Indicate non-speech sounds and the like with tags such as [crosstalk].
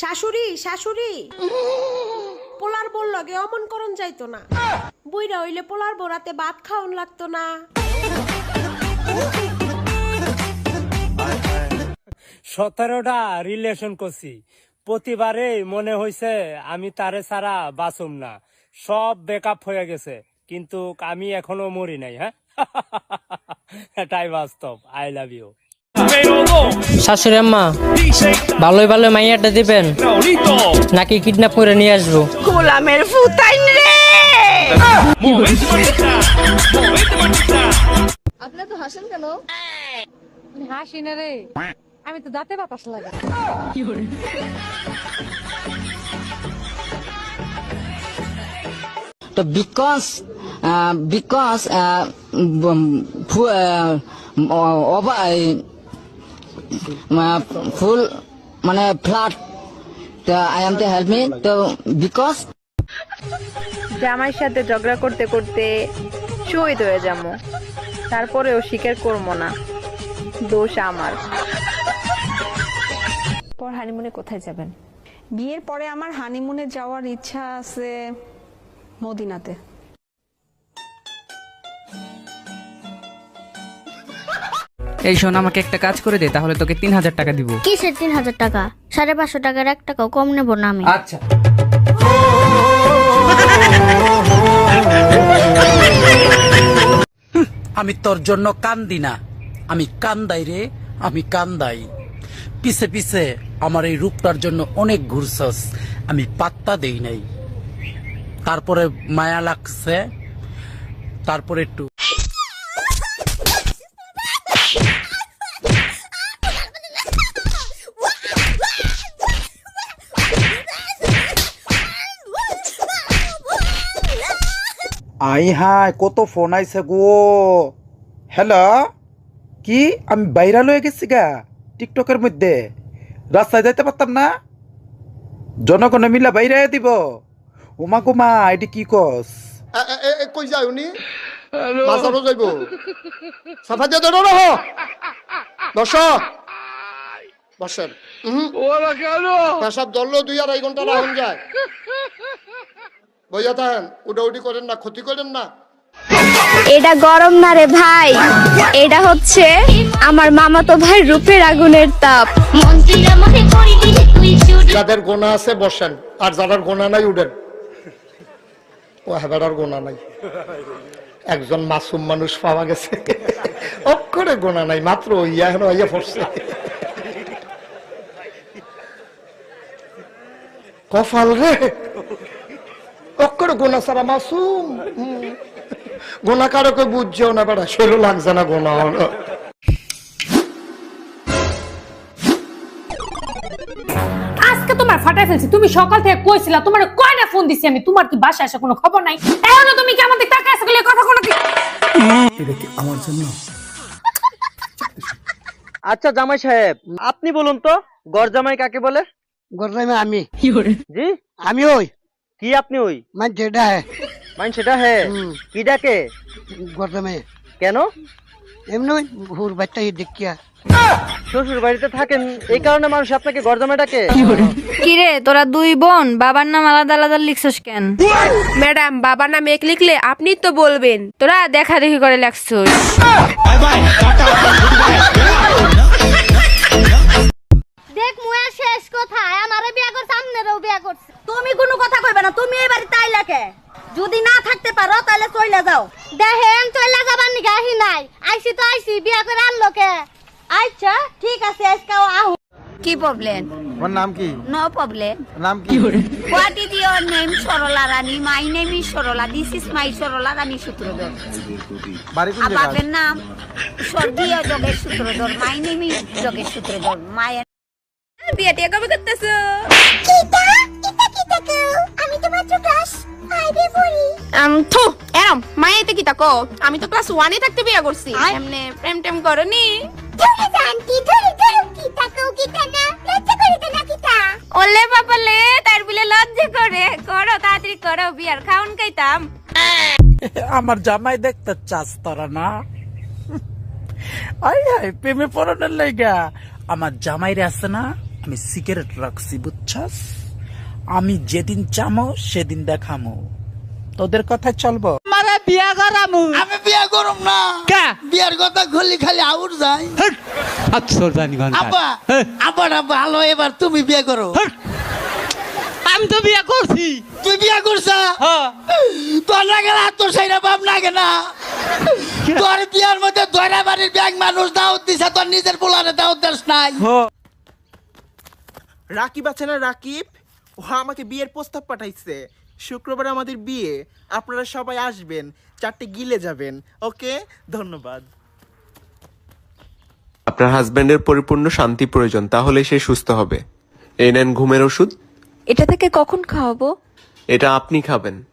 শাশুড়ি শাশুড়ি। পোলার বল লগে অমন করন যাইতো না। বুইরা হইলে পোলার বোরাতে ভাত খাওন লাগতো না। সতেরোটা রিলেশন করছি। প্রতিবারে মনে হয়েছে আমি তারে ছাড়া বাঁচুম না। সব বেকআপ হয়ে গেছে। কিন্তু আমি এখনও মরি নাই হ্যাঁ? [laughs] এটাই বাস্তব। আই লাভ ইউ শাশুড়ি আম্মা ভালোই ভালোই মাইয়াটা দিবেন নাকি কিডন্যাপ করে নিয়ে আসব? গোলামের ফুতাইন রে! আপনি তো হাসেন কেন? হাসি না রে। আমি তো দাঁতে বাতাস লাগে। তো বিকজ বিকজ ফুল মানে ফ্ল্যাট। তো I am to help me. তো বিকজ জামাইয়ের সাথে ঝগড়া করতে করতে শহীদ হয়ে যাব। তারপরেও স্বীকার করব না। দোষ আমার। পর হানিমুনে কোথায় যাবেন? বিয়ের পরে আমার হানিমুনে যাওয়ার ইচ্ছা আছে মদিনাতে। এই শোন আমাকে একটা কাজ করে দে তাহলে তোকে তিন হাজার টাকা দিব। কিসের তিন হাজার টাকা? সাড়ে পাঁচশো টাকার এক টাকাও কম নেব না আমি। আচ্ছা। আমি তোর জন্য কান্দি না। আমি কান্দাই রে আমি কান্দাই। পিছে পিছে আমার এই রূপটার জন্য অনেক ঘুরছস আমি পাত্তা দেই নাই। তারপরে মায়া লাগছে তারপরে একটু আই হাই কত ফোন আইছে গো। হ্যালো কি? আমি বাইরা লয়ে গেছি গা টিকটকের মধ্যে। রাস্তায় যাইতে পারতাম না? জনগণে মিলা বাইরে দিব। উমা গুমা এটি কি কস? কই যায় উনি? বাজারও যাইব। সাফা দিয়ে দেন রহ বস। বসেন। পেশাব ধরলো দুই আড়াই ঘণ্টা রাখুন যায়। বইয়া থাকেন উডা উডি করেন না ক্ষতি করেন না। এটা গরম না রে ভাই? এটা হচ্ছে আমার মামাতো ভাই রূপের আগুনের তাপ। যাদের গোনা আছে বসেন আর যাদের গোনা নাই উঠেন ও হেবেড়ার গোনা নাই। একজন মাসুম মানুষ পাওয়া গেছে। অক্ষরে গোনা নাই মাত্র ইয়া হেন ইয়া পড়ছে। কফাল রে। অক্ষরে গোনা সারা মাসুম। গোনা কারকে বুঝছেও না বেড়া শরীর লাগছে না গোনা হলো আজকে তোমার ফাটাই ফেলছি তুমি সকাল থেকে কইছিলা তোমার কয়টা ফোন দিছি আমি তোমার কি বাসায় আসা কোনো খবর নাই? এখনও তুমি কি আমাদের টাকা আছে বলে কথা কোনো এটা কি আমার জন্য? আচ্ছা জামাই সাহেব আপনি বলুন তো গড় জামাই কাকে বলে? গরমে আমি। জি? আমি ওই। কি আপনি ওই? মানে যেটা হ্যাঁ মাইন সেটা হে? কি ডাকে? গরমে কেন? এমনি হুর বাচ্চা দেখিয়া। শ্বশুর বাড়িতে থাকেন এই কারণে মানুষ আপনাকে জামাই ডাকে? কিরে তোরা দুই বোন বাবার নাম আলাদা আলাদা লিখছস কেন? ম্যাডাম বাবার নাম এক লিখলে আপনি তো বলবেন। তোরা দেখা দেখি করে মুয়া শেষ কোথায় আমারে বিয়া করছে আমনেরও বিয়া করছে। তুমি কোনো কথা কইবে না তুমি এই বাড়ি তাই লাগে। যদি না থাকতে পারো তাহলে চইলা যাও। দেখেন চলে যাবার নিগা আহি নাই। আইসি তো আইসি বিয়া করে আনলো কে? আচ্ছা ঠিক আছে আজকে আহ। কি প্রবলেম আমার নাম কি? নো প্রবলেম নাম কি? What is your name Sarala Rani my name is Sarala this is my Sarala Rani Sutradhar বাড়ি কোন জায়গা বাপের নাম স্বর্গীয় Jogesh Sutradhar my name is Jogesh Sutradhar মায়ের বিয়ে টিয়া কবে করতেছো? আমি তো মাত্র ক্লাস ফাইভে পড়ি। আম থু এরম মায়েতে কি তাকো আমি তো ক্লাস ওয়ানে থাকতে বিয়ে করছি। এমনে প্রেম টেম করনি? ধরে জানতি ধরে ধরে না? লজ্জা করে না কিতা? ওলে বাপালে তার বিলে লজ্জা করে। করো তাড়াতাড়ি করো বিয়ার খাউন খাইতাম। আমার জামাই দেখতে চাস তোরা না? আই হাই প্রেমে পড়ানোর লাইগা আমার জামাইরে আছে না? আমি সিগারেট রাখছি বুঝছাস? আমি যেদিন চামো সেদিন দেখামো। তোদের কথা চলবো? মারা বিয়া করামু। আমি বিয়া করম না। কা? বিয়ার কথা খুললি খালি আউর যায়। আচ্ছা জানি গান আব্বা আব্বা ভালো এবার তুমি বিয়ে করো। আমি তো বিয়া করছি। তুই বিয়া করছ? তোর না গেলে তোর সাইরা বাপ না। না তোর বিয়ার মধ্যে দয়রা বাড়ির ব্যাগ মানুষ দাওয়াত দিছে তোর নিজের পোলারে দাওয়াত দিস নাই। রাকিব আছে না রাকিব? ও আমাকে বিয়ের প্রস্তাব পাঠাইছে। শুক্রবার আমাদের বিয়ে। আপনারা সবাই আসবেন চারটে গিলে যাবেন ওকে? ধন্যবাদ। আপনার হাজবেন্ডের পরিপূর্ণ শান্তি প্রয়োজন তাহলে সে সুস্থ হবে। এই নেন ঘুমের ওষুধ। এটা থেকে কখন খাওয়াবো? এটা আপনি খাবেন।